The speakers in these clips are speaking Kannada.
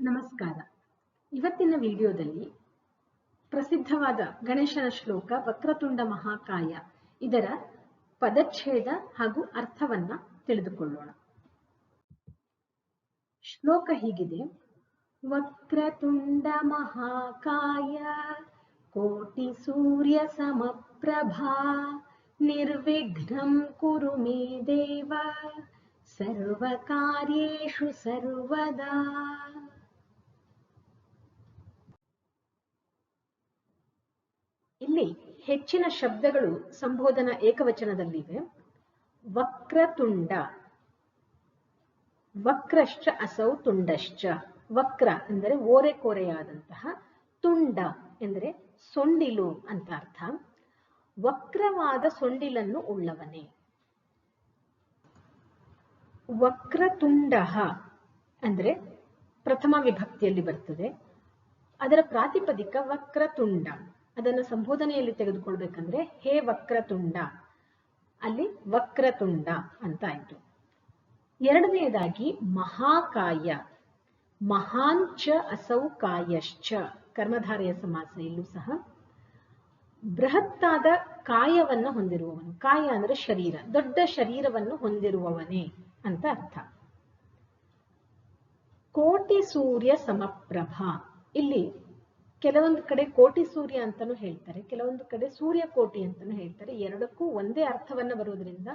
ನಮಸ್ಕಾರ. ಇವತ್ತಿನ ವಿಡಿಯೋದಲ್ಲಿ ಪ್ರಸಿದ್ಧವಾದ ಗಣೇಶನ ಶ್ಲೋಕ ವಕ್ರತುಂಡ ಮಹಾಕಾಯ. ಇದರ ಪದಚ್ಛೇದ ಹಾಗೂ ಅರ್ಥವನ್ನ ತಿಳಿದುಕೊಳ್ಳೋಣ. ಶ್ಲೋಕ ಹೀಗಿದೆ. ವಕ್ರತುಂಡ ಮಹಾಕಾಯ, ಕೋಟಿ ಸೂರ್ಯ ಸಮಪ್ರಭಾ, ನಿರ್ವಿಘ್ನಂ ಕುರು ಮೇ ದೇವ, ಸರ್ವಕಾರ್ಯೇಷು ಸರ್ವದಾ ಇಲ್ಲಿ ಹೆಚ್ಚಿನ ಶಬ್ದಗಳು ಸಂಬೋಧನ ಏಕವಚನದಲ್ಲಿವೆ. ವಕ್ರತುಂಡ. ವಕ್ರಶ್ಚ ಅಸೌ ತುಂಡಶ್ಚ. ವಕ್ರ ಎಂದರೆ ಓರೆ ಕೋರೆಯಾದಂತಹ ತುಂಡ ಎಂದರೆ ಸೊಂಡಿಲು ಅಂತ ಅರ್ಥ. ವಕ್ರವಾದ ಸೊಂಡಿಲನ್ನು ಉಳ್ಳವನೇ. ವಕ್ರತುಂಡ ಅಂದ್ರೆ ಪ್ರಥಮ ವಿಭಕ್ತಿಯಲ್ಲಿ ಬರ್ತದೆ. ಅದರ ಪ್ರಾತಿಪದಿಕ ವಕ್ರತುಂಡ. ಅದನ್ನು ಸಂಬೋಧನೆಯಲ್ಲಿ ತೆಗೆದುಕೊಳ್ಬೇಕಂದ್ರೆ ಹೇ ವಕ್ರತುಂಡ. ಅಲ್ಲಿ ವಕ್ರತುಂಡ ಅಂತ ಆಯ್ತು. ಎರಡನೆಯದಾಗಿ ಮಹಾಕಾಯ. ಮಹಾಂಚ ಅಸೌ ಕಾಯಶ್ಚ ಕರ್ಮಧಾರೆಯ ಸಮಾಸ ಇಲ್ಲೂ ಸಹ. ಬೃಹತ್ತಾದ ಕಾಯವನ್ನು ಹೊಂದಿರುವವನು. ಕಾಯ ಅಂದ್ರೆ ಶರೀರ. ದೊಡ್ಡ ಶರೀರವನ್ನು ಹೊಂದಿರುವವನೇ ಅಂತ ಅರ್ಥ. ಕೋಟಿ ಸೂರ್ಯ ಸಮಪ್ರಭಾ. ಇಲ್ಲಿ ಕೆಲವೊಂದು ಕಡೆ ಕೋಟಿ ಸೂರ್ಯ ಅಂತಾನು ಹೇಳ್ತಾರೆ, ಕೆಲವೊಂದು ಕಡೆ ಸೂರ್ಯ ಕೋಟಿ ಅಂತಾನು ಹೇಳ್ತಾರೆ. ಎರಡಕ್ಕೂ ಒಂದೇ ಅರ್ಥವನ್ನ ಬರೋದ್ರಿಂದ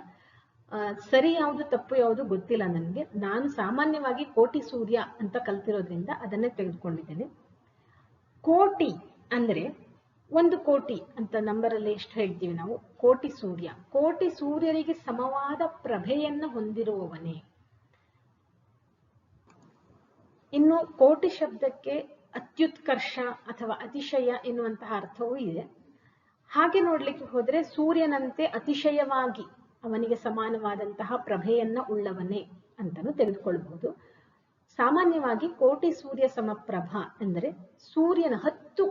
ಸರಿ ಯಾವುದು ತಪ್ಪು ಯಾವುದು ಗೊತ್ತಿಲ್ಲ ನನಗೆ. ನಾನು ಸಾಮಾನ್ಯವಾಗಿ ಕೋಟಿ ಸೂರ್ಯ ಅಂತ ಕಲ್ತಿರೋದ್ರಿಂದ ಅದನ್ನೇ ತೆಗೆದುಕೊಂಡಿದ್ದೇನೆ. ಕೋಟಿ ಅಂದ್ರೆ ಒಂದು ಕೋಟಿ ಅಂತ ನಂಬರ್ ಅಲ್ಲಿ ಎಷ್ಟು ಹೇಳ್ತೀವಿ ನಾವು? ಕೋಟಿ ಸೂರ್ಯ. ಕೋಟಿ ಸೂರ್ಯರಿಗೆ ಸಮವಾದ ಪ್ರಭೆಯನ್ನ ಹೊಂದಿರುವವನೇ. ಇನ್ನು ಕೋಟಿ ಶಬ್ದಕ್ಕೆ ಅತ್ಯುತ್ಕರ್ಷ ಅಥವಾ ಅತಿಶಯ ಎನ್ನುವಂತಹ ಅರ್ಥವೂ ಇದೆ. ಹಾಗೆ ನೋಡ್ಲಿಕ್ಕೆ ಹೋದ್ರೆ ಸೂರ್ಯನಂತೆ ಅತಿಶಯವಾಗಿ ಅವನಿಗೆ ಸಮಾನವಾದಂತಹ ಪ್ರಭೆಯನ್ನ ಉಳ್ಳವನೇ ಅಂತಲೂ ತೆಗೆದುಕೊಳ್ಬಹುದು. ಸಾಮಾನ್ಯವಾಗಿ ಕೋಟಿ ಸೂರ್ಯ ಸಮಪ್ರಭ ಅಂದರೆ ಸೂರ್ಯನ ಹತ್ತು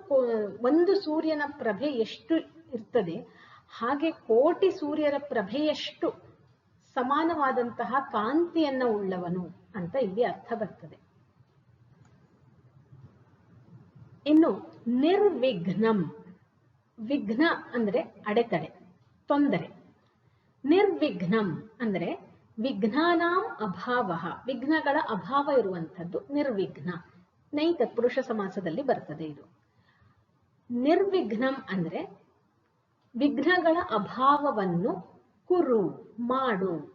ಒಂದು ಸೂರ್ಯನ ಪ್ರಭೆ ಎಷ್ಟು ಇರ್ತದೆ, ಹಾಗೆ ಕೋಟಿ ಸೂರ್ಯರ ಪ್ರಭೆಯಷ್ಟು ಸಮಾನವಾದಂತಹ ಕಾಂತಿಯನ್ನ ಉಳ್ಳವನು ಅಂತ ಇಲ್ಲಿ ಅರ್ಥ ಬರ್ತದೆ. ಇನ್ನು ನಿರ್ವಿಘ್ನಂ. ವಿಘ್ನ ಅಂದ್ರೆ ಅಡೆತಡೆ, ತೊಂದರೆ. ನಿರ್ವಿಘ್ನಂ ಅಂದ್ರೆ ವಿಘ್ನಾನಾಂ ಅಭಾವ. ವಿಘ್ನಗಳ ಅಭಾವ ಇರುವಂಥದ್ದು ನಿರ್ವಿಘ್ನ. ನೈತ ಪುರುಷ ಸಮಾಸದಲ್ಲಿ ಬರ್ತದೆ ಇದು. ನಿರ್ವಿಘ್ನಂ ಅಂದ್ರೆ ವಿಘ್ನಗಳ ಅಭಾವವನ್ನು ಕುರು, ಮಾಡು.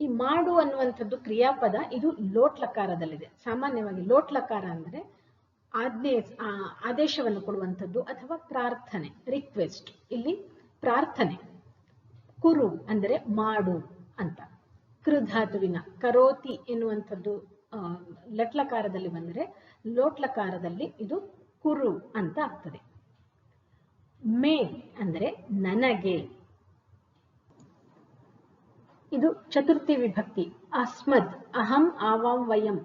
ಈ ಮಾಡು ಅನ್ನುವಂಥದ್ದು ಕ್ರಿಯಾಪದ ಇದು ಲೋಟ್ಲಕಾರದಲ್ಲಿದೆ. ಸಾಮಾನ್ಯವಾಗಿ ಲೋಟ್ಲಕಾರ ಅಂದ್ರೆ ಆಜ್ಞೆ ಆದೇಶವನ್ನು ಕೊಡುವಂಥದ್ದು ಅಥವಾ ಪ್ರಾರ್ಥನೆ ರಿಕ್ವೆಸ್ಟ್ ಇಲ್ಲಿ ಪ್ರಾರ್ಥನೆ, ಕುರು ಅಂದರೆ ಮಾಡು ಅಂತ. ಕೃಧಾತುವಿನ, ಕರೋತಿ ಎನ್ನುವಂಥದ್ದು ಲಟ್ಲಕಾರದಲ್ಲಿ ಬಂದರೆ ಲೋಟ್ಲಕಾರದಲ್ಲಿ ಇದು ಕುರು ಅಂತ ಆಗ್ತದೆ. ಮೇ ಅಂದರೆ ನನಗೆ. ಇದು ಚತುರ್ಥಿ ವಿಭಕ್ತಿ. ಅಸ್ಮದ್, ಅಹಂ, ಆವಾಂ, ವಯಂ.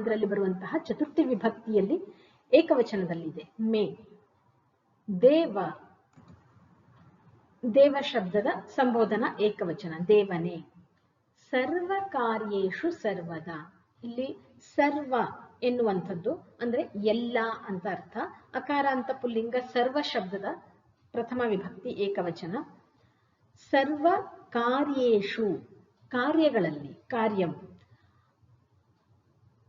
ಇದರಲ್ಲಿ ಬರುವಂತಹ ಚತುರ್ಥಿ ವಿಭಕ್ತಿಯಲ್ಲಿ ಏಕವಚನದಲ್ಲಿದೆ. ಮೇ. ದೇವ. ದೇವ ಶಬ್ದದ ಸಂಬೋಧನಾ ಏಕವಚನ. ದೇವನೇ. ಸರ್ವ ಕಾರ್ಯೇಶು ಸರ್ವದ. ಇಲ್ಲಿ ಸರ್ವ ಎನ್ನುವಂಥದ್ದು ಅಂದ್ರೆ ಎಲ್ಲ ಅಂತ ಅರ್ಥ. ಅಕಾರ ಅಂತ ಪುಲ್ಲಿಂಗ ಸರ್ವ ಶಬ್ದದ ಪ್ರಥಮ ವಿಭಕ್ತಿ ಏಕವಚನ. ಸರ್ವ ಕಾರ್ಯೇಶು ಕಾರ್ಯಗಳಲ್ಲಿ, ಕಾರ್ಯಂ.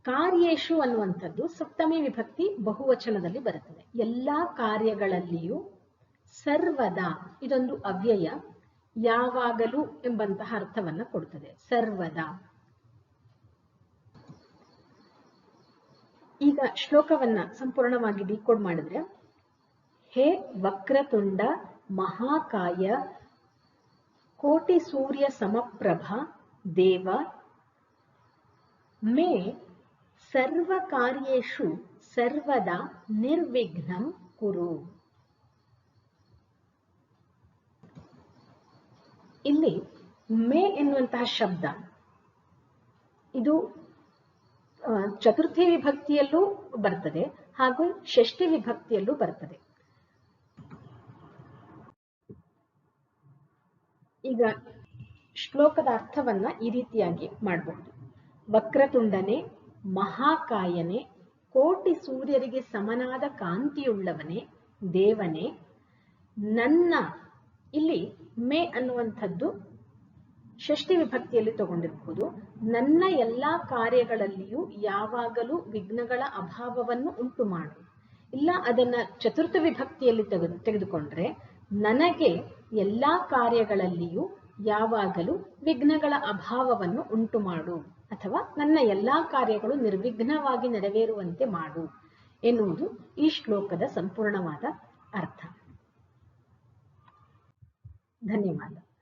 ಕಾರ್ಯೇಶು ಅನ್ನುವಂಥದ್ದು ಸಪ್ತಮಿ ವಿಭಕ್ತಿ ಬಹುವಚನದಲ್ಲಿ ಬರುತ್ತದೆ. ಎಲ್ಲಾ ಕಾರ್ಯಗಳಲ್ಲಿಯೂ ಸರ್ವದ, ಇದೊಂದು ಅವ್ಯಯ, ಯಾವಾಗಲೂ ಎಂಬಂತಹ ಅರ್ಥವನ್ನ ಕೊಡುತ್ತದೆ ಸರ್ವದ. ಈಗ ಶ್ಲೋಕವನ್ನ ಸಂಪೂರ್ಣವಾಗಿ ಡಿಕೋಡ್ ಮಾಡಿದ್ರೆ, ಹೇ ವಕ್ರತುಂಡ ಮಹಾಕಾಯ ಕೋಟಿ ಸೂರ್ಯ ಸಮಪ್ರಭ ದೇವ, ಮೇ ಸರ್ವ ಕಾರ್ಯೇಷು ಸರ್ವದಾ ನಿರ್ವಿಘ್ನಂ ಕುರು. ಇಲ್ಲಿ ಮೇ ಎನ್ನುವಂತಹ ಶಬ್ದ, ಇದು ಚತುರ್ಥಿ ವಿಭಕ್ತಿಯಲ್ಲೂ ಬರ್ತದೆ ಹಾಗೂ ಷಷ್ಠಿ ವಿಭಕ್ತಿಯಲ್ಲೂ ಬರ್ತದೆ. ಈಗ ಶ್ಲೋಕದ ಅರ್ಥವನ್ನ ಈ ರೀತಿಯಾಗಿ ಮಾಡಬಹುದು ವಕ್ರತುಂಡನೆ, ಮಹಾಕಾಯನೆ, ಕೋಟಿ ಸೂರ್ಯರಿಗೆ ಸಮನಾದ ಕಾಂತಿಯುಳ್ಳವನೇ, ದೇವನೇ, ನನ್ನ, ಇಲ್ಲಿ ಮೇ ಅನ್ನುವಂಥದ್ದು ಷಷ್ಠಿ ವಿಭಕ್ತಿಯಲ್ಲಿ ತಗೊಂಡಿರಬಹುದು ನನ್ನ ಎಲ್ಲಾ ಕಾರ್ಯಗಳಲ್ಲಿಯೂ ಯಾವಾಗಲೂ ವಿಘ್ನಗಳ ಅಭಾವವನ್ನು ಉಂಟು ಮಾಡು ಇಲ್ಲ ಅದನ್ನ ಚತುರ್ಥ ವಿಭಕ್ತಿಯಲ್ಲಿ ತೆಗೆದು, ತೆಗೆದುಕೊಂಡ್ರೆ ನನಗೆ ಎಲ್ಲಾ ಕಾರ್ಯಗಳಲ್ಲಿಯೂ ಯಾವಾಗಲೂ ವಿಘ್ನಗಳ ಅಭಾವವನ್ನು ಉಂಟು ಮಾಡು ಅಥವಾ ನನ್ನ ಎಲ್ಲಾ ಕಾರ್ಯಗಳು ನಿರ್ವಿಘ್ನವಾಗಿ ನೆರವೇರುವಂತೆ ಮಾಡು ಎನ್ನುವುದು ಈ ಶ್ಲೋಕದ ಸಂಪೂರ್ಣವಾದ ಅರ್ಥ. ಧನ್ಯವಾದ.